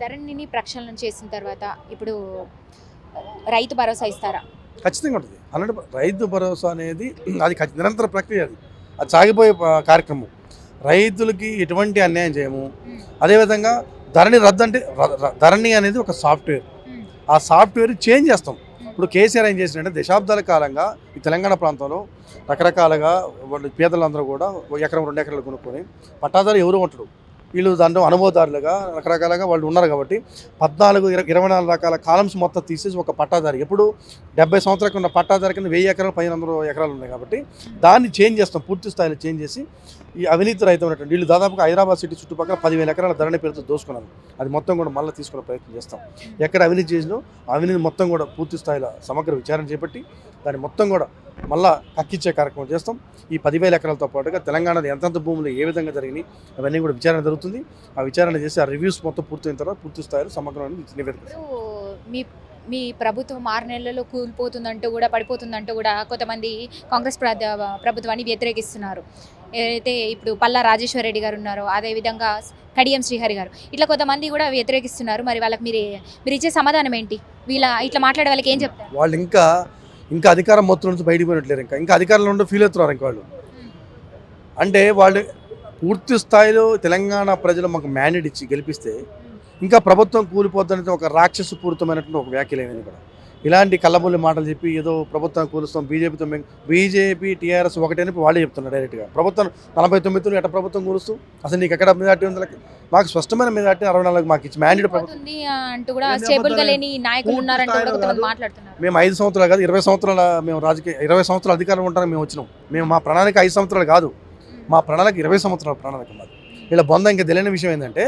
ధరణిని ప్రక్షాళన చేసిన తర్వాత ఇప్పుడు రైతు భరోసా ఇస్తారా? ఖచ్చితంగా ఉంటుంది. అలాంటి రైతు భరోసా అనేది అది నిరంతర ప్రక్రియ అది. అది సాగిపోయే కార్యక్రమం. రైతులకి ఎటువంటి అన్యాయం చేయము. అదేవిధంగా ధరణి రద్దు అంటే ధరణి అనేది ఒక సాఫ్ట్వేర్. ఆ సాఫ్ట్వేర్ చేంజ్ చేస్తాం. ఇప్పుడు కేసీఆర్ ఏం చేసిందంటే దశాబ్దాల కాలంగా ఈ తెలంగాణ ప్రాంతంలో రకరకాలుగా వాళ్ళు పేదలందరూ కూడా ఎకరం రెండు ఎకరాలు కొనుక్కొని పట్టాదారు ఎవరు ఉంటాడు వీళ్ళు దాంట్లో అనుభవదారులుగా రకరకాలుగా వాళ్ళు ఉన్నారు కాబట్టి పద్నాలుగు ఇరవై ఇరవై నాలుగు రకాల కాలమ్స్ మొత్తం తీసేసి ఒక పట్టాదారి. ఎప్పుడు డెబ్బై సంవత్సరాలకు ఉన్న పట్టాదారి కింద వెయ్యి ఎకరాలు పైన వందల ఎకరాలు ఉన్నాయి కాబట్టి దాన్ని చేంజ్ చేస్తాం పూర్తి స్థాయిలో చేంజ్ చేసి ఈ అవినీతి రహితమైనటువంటి వీళ్ళు దాదాపుగా హైదరాబాద్ సిటీ చుట్టుపక్కల పదివేల ఎకరాల ధరణి పేరుతో దోసుకున్నారు. అది మొత్తం కూడా మళ్ళీ తీసుకునే ప్రయత్నం చేస్తాం. ఎక్కడ అవినీతి చేసినో అవినీతి మొత్తం కూడా పూర్తి స్థాయిలో సమగ్ర విచారణ చేపట్టి దాన్ని మొత్తం కూడా మళ్ళా కక్కిచ్చే కార్యక్రమం చేస్తాం. ఈ పదివేల ఎకరాలతో పాటుగా తెలంగాణలో ఎంతెంత భూములు ఏ విధంగా జరిగినాయి అవన్నీ కూడా విచారణ జరుగుతుంది. ఆ విచారణ చేసి ఆ రివ్యూస్ మొత్తం పూర్తయిన తర్వాత పూర్తి స్థాయిలో సమగ్రమైన నివేదిక మీ మీ ప్రభుత్వం ఆరు నెలల్లో కూలిపోతుందంటూ కూడా పడిపోతుందంటూ కూడా కొంతమంది కాంగ్రెస్ ప్ర- ప్రభుత్వాన్ని వ్యతిరేకిస్తున్నారు. ఏదైతే ఇప్పుడు పల్లా రాజేశ్వర రెడ్డి గారు ఉన్నారో అదేవిధంగా కడియం శ్రీహరి గారు ఇట్లా కొంతమంది కూడా వ్యతిరేకిస్తున్నారు. మరి వాళ్ళకి మీరు మీరు ఇచ్చే సమాధానం ఏంటి? వీళ్ళ ఇట్లా మాట్లాడే వాళ్ళకి ఏం చెప్తారు? వాళ్ళు ఇంకా ఇంకా అధికారం మొత్తం నుంచి బయటికి పోయినట్లేరు ఇంకా. ఇంకా అధికారంలో ఉండి ఫీల్ అవుతున్నారు ఇంకా వాళ్ళు. అంటే వాళ్ళు పూర్తి స్థాయిలో తెలంగాణ ప్రజలు మాకు మ్యాండేట్ ఇచ్చి గెలిపిస్తే ఇంకా ప్రభుత్వం కూలిపోద్దనేది ఒక రాక్షసపూరితమైనటువంటి ఒక వ్యాఖ్యలు కూడా. ఇలాంటి కళ్ళబొల్లి మాటలు చెప్పి ఏదో ప్రభుత్వం కూలుస్తాం బీజేపీతో మేము బీజేపీ టీఆర్ఎస్ ఒకటే అని వాళ్ళు చెప్తున్నారు డైరెక్ట్గా. ప్రభుత్వం నలభై తొమ్మిదిలో ఎట్ట ప్రభుత్వం కూలుస్తూ? అసలు నీకు ఎక్కడ మెజార్టీ ఉంది మాకు స్పష్టమైన మెజార్టీ అరవై నాలుగు మాకు ఇచ్చి మ్యాండేట్ మేము ఐదు సంవత్సరాలు కాదు ఇరవై సంవత్సరాల మేము రాజకీయ ఇరవై సంవత్సరాల అధికారం ఉంటానికి మేము వచ్చినాం. మేము మా ప్రణాళిక ఐదు సంవత్సరాలు కాదు. మా ప్రణాళిక ఇరవై సంవత్సరాల ప్రణాళిక మాది. ఇలా బొంద ఇంకా తెలియని విషయం ఏంటంటే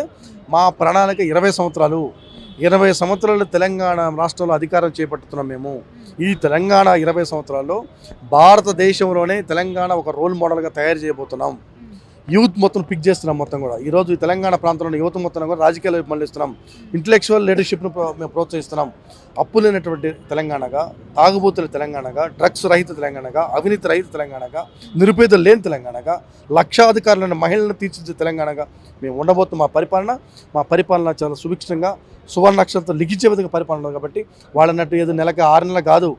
మా ప్రణాళిక ఇరవై సంవత్సరాలు. ఇరవై సంవత్సరాలు తెలంగాణ రాష్ట్రంలో అధికారం చేపట్టుతున్నాం మేము. ఈ తెలంగాణ ఇరవై సంవత్సరాల్లో భారతదేశంలోనే తెలంగాణ ఒక రోల్ మోడల్గా తయారు చేయబోతున్నాం. యూత్ మొత్తం పిక్ చేస్తున్నాం మొత్తం కూడా. ఈరోజు తెలంగాణ ప్రాంతంలో యువత మొత్తం కూడా రాజకీయాలు మళ్ళిస్తున్నాం. ఇంటలెక్చువల్ లీడర్షిప్ను ప్రో- మేము ప్రోత్సహిస్తున్నాం. అప్పు లేనటువంటి తెలంగాణగా తాగుబోతుల తెలంగాణగా డ్రగ్స్ రహిత తెలంగాణగా అవినీతి రహిత తెలంగాణగా నిరుపేదలు లేని తెలంగాణగా లక్షాధికారులను మహిళలను తీర్చిదిద్దే తెలంగాణగా మేము ఉండబోతున్న. మా పరిపాలన మా పరిపాలన చాలా సుభిక్షంగా సువర్ణ అక్షరంతో లిఖించే విధంగా పరిపాలన కాబట్టి వాళ్ళన్నట్టు ఏదో నెలకి ఆరు నెలలు కాదు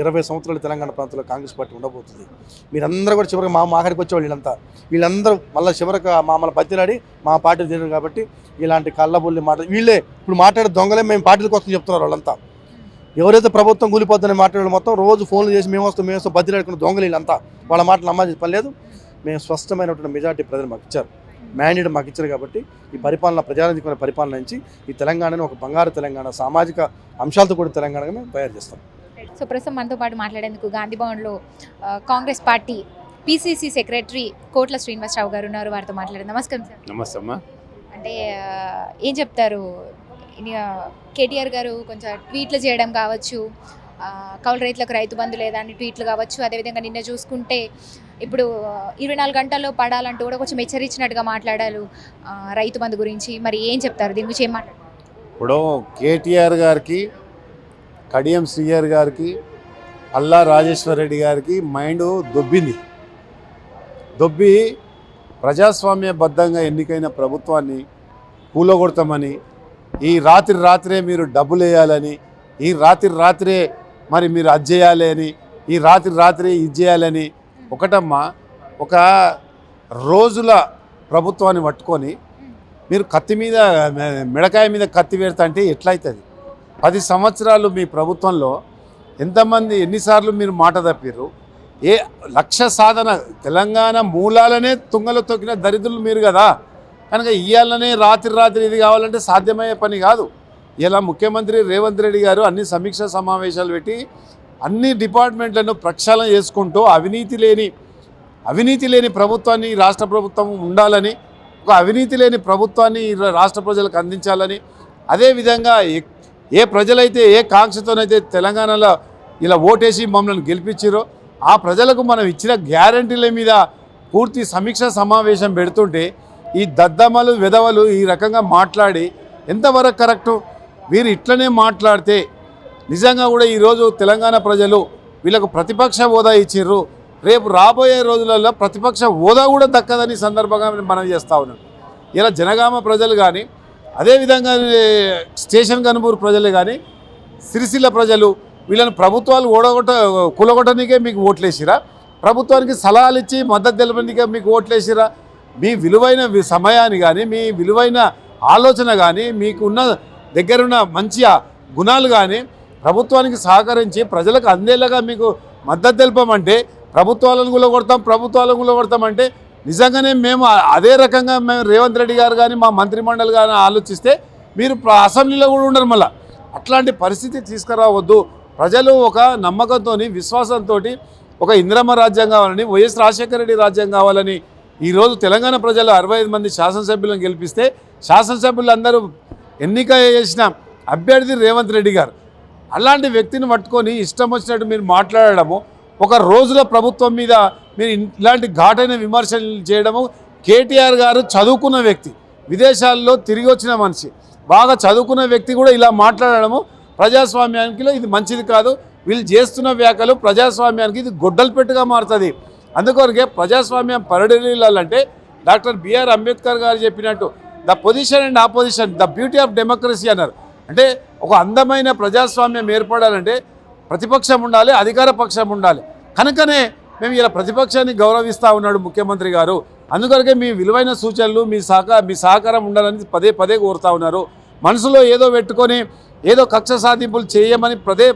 ఇరవై సంవత్సరాలు తెలంగాణ ప్రాంతంలో కాంగ్రెస్ పార్టీ ఉండబోతుంది. మీరందరూ కూడా చివరికి మా మాకాడికి వచ్చేవాళ్ళు వీళ్ళంతా. వీళ్ళందరూ మళ్ళీ చివరికి మమ్మల్ని బతిలాడి మా పార్టీ తినరు కాబట్టి ఇలాంటి కళ్ళబుల్లి మాట వీళ్ళే ఇప్పుడు మాట్లాడే దొంగలే మేము పార్టీల కోసం చెప్తున్నారు వాళ్ళంతా. ఎవరైతే ప్రభుత్వం కూలిపోద్దని మాట్లాడే మొత్తం రోజు ఫోన్లు చేసి మేము వస్తాం మేము వస్తాం బతిలాడుకున్న దొంగలు వీళ్ళంతా. వాళ్ళ మాటలు నమ్మాల్సిన పని లేదు. మేము స్పష్టమైనటువంటి మెజార్టీ ప్రజలు మాకు ఇచ్చారు. మ్యాండేట్ మాకు ఇచ్చారు కాబట్టి ఈ పరిపాలన ప్రజాధికమైన పరిపాలన నుంచి ఈ తెలంగాణను ఒక బంగారు తెలంగాణ సామాజిక అంశాలతో కూడిన తెలంగాణగా మేము తయారు చేస్తాం. సో ప్రస్తుతం మనతో పాటు మాట్లాడేందుకు గాంధీ భవన్లో ఆ, Congress party PCC secretary Kotla Srinivasarao గారు ఉన్నారు. వారితో మాట్లాడారు. నమస్కారం సార్. నమస్తే అమ్మా అంటే ఏం చెప్తారు? కేటీఆర్ గారు కొంచెం ట్వీట్లు చేయడం కావచ్చు కౌలు రైతులకు రైతు బంధు లేదా అని ట్వీట్లు కావచ్చు అదేవిధంగా నిన్న చూసుకుంటే ఇప్పుడు ఇరవై నాలుగు గంటల్లో పడాలంటూ కూడా కొంచెం హెచ్చరించినట్టుగా మాట్లాడారు రైతు బంధు గురించి. మరి ఏం చెప్తారు? దీని గురించి ఏం మాట్లాడారు ఇప్పుడు కేటీఆర్ గారికి కడియం శ్రీయర్ గారికి అల్లా రాజేశ్వర రెడ్డి గారికి మైండ్ దొబ్బింది. దొబ్బి ప్రజాస్వామ్యబద్ధంగా ఎన్నికైన ప్రభుత్వాన్ని కూలగొడతామని ఈ రాత్రి రాత్రే మీరు డబ్బులు వేయాలని ఈ రాత్రి రాత్రే మరి మీరు అది చేయాలి అని ఈ రాత్రి రాత్రే ఇది చేయాలని ఒకటమ్మా ఒక రోజుల ప్రభుత్వాన్ని పట్టుకొని మీరు కత్తి మీద మిడకాయ మీద కత్తి పెడతా అంటే ఎట్లయితుంది? పది సంవత్సరాలు మీ ప్రభుత్వంలో ఎంతమంది ఎన్నిసార్లు మీరు మాట తప్పిర్రు? ఏ లక్ష్య సాధన తెలంగాణ మూలాలనే తుంగలో తొక్కిన దరిద్రులు మీరు కదా? కనుక ఇయ్యాలనే రాత్రి రాత్రి ఇది కావాలంటే సాధ్యమయ్యే పని కాదు. ఇలా ముఖ్యమంత్రి రేవంత్ రెడ్డి గారు అన్ని సమీక్ష సమావేశాలు పెట్టి అన్ని డిపార్ట్మెంట్లను ప్రక్షాళన చేసుకుంటూ అవినీతి లేని అవినీతి లేని ప్రభుత్వాన్ని రాష్ట్ర ప్రభుత్వం ఉండాలని ఒక అవినీతి లేని ప్రభుత్వాన్ని రాష్ట్ర ప్రజలకు అందించాలని అదేవిధంగా ఏ- ప్రజలైతే ఏ కాంక్షతోనైతే తెలంగాణలో ఇలా ఓటేసి మమ్మల్ని గెలిపించారో ఆ ప్రజలకు మనం ఇచ్చిన గ్యారంటీల మీద పూర్తి సమీక్ష సమావేశం పెడుతుంటే ఈ దద్దమ్మలు విధవలు ఈ రకంగా మాట్లాడి ఎంతవరకు కరెక్టు? వీరు ఇట్లనే మాట్లాడితే నిజంగా కూడా ఈరోజు తెలంగాణ ప్రజలు వీళ్ళకు ప్రతిపక్ష హోదా ఇచ్చిర్రు. రేపు రాబోయే రోజులలో ప్రతిపక్ష హోదా కూడా దక్కదని సందర్భంగా మనం చేస్తా ఉన్నాం. ఇలా జనగామ ప్రజలు కానీ అదేవిధంగా స్టేషన్ కనుమూరు ప్రజలే కానీ సిరిసిల్ల ప్రజలు వీళ్ళని ప్రభుత్వాలు ఓడగొట్ట కులగొట్టనికే మీకు ఓట్లేసిరా? ప్రభుత్వానికి సలహాలు ఇచ్చి మద్దతు తెలపడానికే మీకు ఓట్లేసిరా? మీ విలువైన సమయాన్ని కానీ మీ విలువైన ఆలోచన కానీ మీకున్న దగ్గరున్న మంచి గుణాలు కానీ ప్రభుత్వానికి సహకరించి ప్రజలకు అందేలాగా మీకు మద్దతు తెలపమంటే ప్రభుత్వాలను కూడా కొడతాం ప్రభుత్వాలను కూడా కొడతామంటే నిజంగానే మేము అదే రకంగా మేము రేవంత్ రెడ్డి గారు కానీ మా మంత్రిమండలి కానీ ఆలోచిస్తే మీరు అసెంబ్లీలో కూడా ఉండరు మళ్ళీ. అట్లాంటి పరిస్థితి తీసుకురావద్దు. ప్రజలు ఒక నమ్మకంతో విశ్వాసంతో ఒక ఇంద్రమ్మ రాజ్యం కావాలని వైఎస్ రాజశేఖర రెడ్డి రాజ్యం కావాలని ఈరోజు తెలంగాణ ప్రజలు అరవై ఐదు మంది శాసనసభ్యులను గెలిపిస్తే శాసనసభ్యులు అందరూ ఎన్నిక చేసిన అభ్యర్థి రేవంత్ రెడ్డి గారు. అలాంటి వ్యక్తిని పట్టుకొని ఇష్టం వచ్చినట్టు మీరు మాట్లాడడము ఒక రోజుల ప్రభుత్వం మీద మీరు ఇలాంటి ఘాటైన విమర్శలు చేయడము కేటీఆర్ గారు చదువుకున్న వ్యక్తి. విదేశాల్లో తిరిగి వచ్చిన మనిషి. బాగా చదువుకున్న వ్యక్తి కూడా ఇలా మాట్లాడడము ప్రజాస్వామ్యానికి ఇది మంచిది కాదు. వీళ్ళు చేస్తున్న వ్యాఖ్యలు ప్రజాస్వామ్యానికి ఇది గొడ్డలు పెట్టుగా మారుతుంది. అందుకొరకే ప్రజాస్వామ్యం పరిడీలాలంటే డాక్టర్ బిఆర్ అంబేద్కర్ గారు చెప్పినట్టు the position and opposition the beauty of democracy అన్నారు. అంటే ఒక అందమైన ప్రజాస్వామ్యం ఏర్పడాలంటే ప్రతిపక్షం ఉండాలి అధికార పక్షం ఉండాలి. కనుకనే మేము ఇలా ప్రతిపక్షాన్ని గౌరవిస్తూ ఉన్నాడు ముఖ్యమంత్రి గారు. అందుకొరకే మీ విలువైన సూచనలు మీ సహకార మీ సహకారం ఉండాలని పదే పదే కోరుతా ఉన్నారు. మనసులో ఏదో పెట్టుకొని ఏదో కక్ష సాధింపులు చేయమని పదే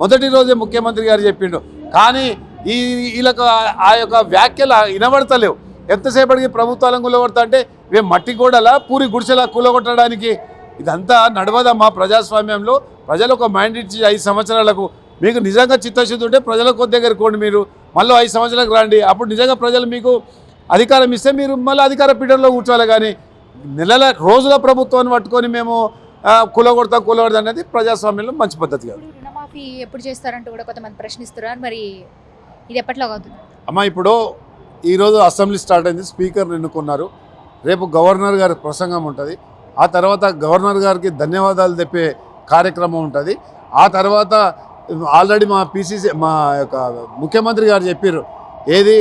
మొదటి రోజే ముఖ్యమంత్రి గారు చెప్పిండు. కానీ ఈ వీళ్ళకు ఆ- యొక్క వ్యాఖ్యలు వినబడతలేవు. ఎంతసేపటికి ప్రభుత్వాలను కూలగొడతా అంటే మేము మట్టి గోడలా పూరి గుడిసెలా కూలగొట్టడానికి. ఇదంతా నడవదమ్మా ప్రజాస్వామ్యంలో? ప్రజలు ఒక మైండ్ ఇచ్చి ఐదు సంవత్సరాలకు మీకు నిజంగా చిత్తశుద్ధి ఉంటే ప్రజల కొద్ది దగ్గర కోండి మీరు. మళ్ళీ ఐదు సంవత్సరాలకు రండి. అప్పుడు నిజంగా ప్రజలు మీకు అధికారం ఇస్తే మీరు మళ్ళీ అధికార పీఠంలో కూర్చోవాలి. కానీ నెలల రోజుల ప్రభుత్వాన్ని పట్టుకొని మేము కూలగొడతాం కూలగొడతాం అనేది ప్రజాస్వామ్యంలో మంచి పద్ధతి కాదు. రుణమాఫీ ఎప్పుడు చేస్తారంటూ కూడా కొంతమంది ప్రశ్నిస్తున్నారు. మరి ఇది ఎప్పట్లో అవుతుంది? అమ్మ ఇప్పుడు ఈరోజు అసెంబ్లీ స్టార్ట్ అయింది. స్పీకర్ ఎన్నుకున్నారు. రేపు గవర్నర్ గారి ప్రసంగం ఉంటుంది. ఆ తర్వాత గవర్నర్ గారికి ధన్యవాదాలు తెప్పే కార్యక్రమం ఉంటుంది. ఆ తర్వాత ఆల్రెడీ మా పీసీసీ మా యొక్క ముఖ్యమంత్రి గారు చెప్పారు ఏది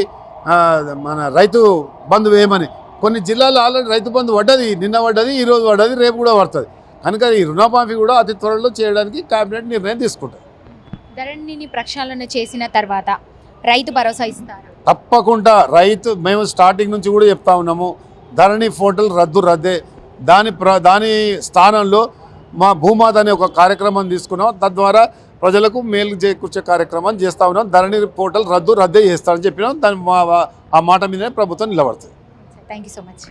మన రైతు బంధు వేయమని. కొన్ని జిల్లాల్లో ఆల్రెడీ రైతు బంధు పడ్డది నిన్న పడ్డది ఈ రోజు పడ్డది రేపు కూడా పడుతుంది. కనుక ఈ రుణమాఫీ కూడా అతి త్వరలో చేయడానికి కేబినెట్ నిర్ణయం తీసుకుంటుంది. ధరణిని ప్రక్షాళన చేసిన తర్వాత రైతు భరోసా ఇస్తారు? తప్పకుండా రైతు మేము స్టార్టింగ్ నుంచి కూడా చెప్తా ఉన్నాము ధరణి ఫోటోలు రద్దు రద్దే. దాని ప్ర దాని స్థానంలో మా భూమాత అనే ఒక కార్యక్రమం తీసుకున్నాం. తద్వారా ప్రజలకు మేలు చేకూర్చే కార్యక్రమం చేస్తా ఉన్నాం. ధరణి పోర్టల్ రద్దు రద్దే చేస్తారని చెప్పినాం. దాని మా ఆ మాట మీదనే ప్రభుత్వం నిలబడుతుంది. Thank you so much